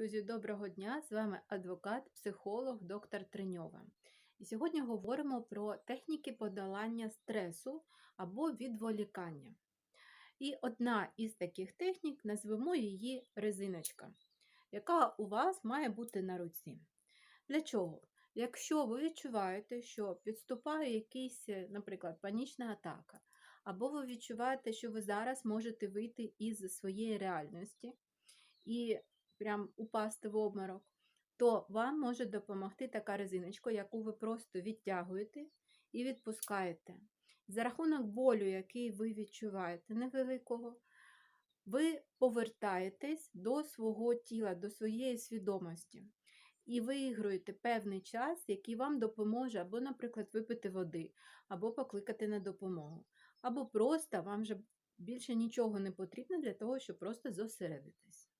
Друзі, доброго дня! З вами адвокат, психолог, доктор Треньова. І сьогодні говоримо про техніки подолання стресу або відволікання. І одна із таких технік назвемо її резиночка, яка у вас має бути на руці. Для чого? Якщо ви відчуваєте, що підступає якийсь, наприклад, панічна атака, або ви відчуваєте, що ви зараз можете вийти із своєї реальності і прям упасти в обморок, то вам може допомогти така резиночка, яку ви просто відтягуєте і відпускаєте. За рахунок болю, який ви відчуваєте, невеликого, ви повертаєтесь до свого тіла, до своєї свідомості. І виігруєте певний час, який вам допоможе, або, наприклад, випити води, або покликати на допомогу, або просто вам вже більше нічого не потрібно для того, щоб просто зосередитись.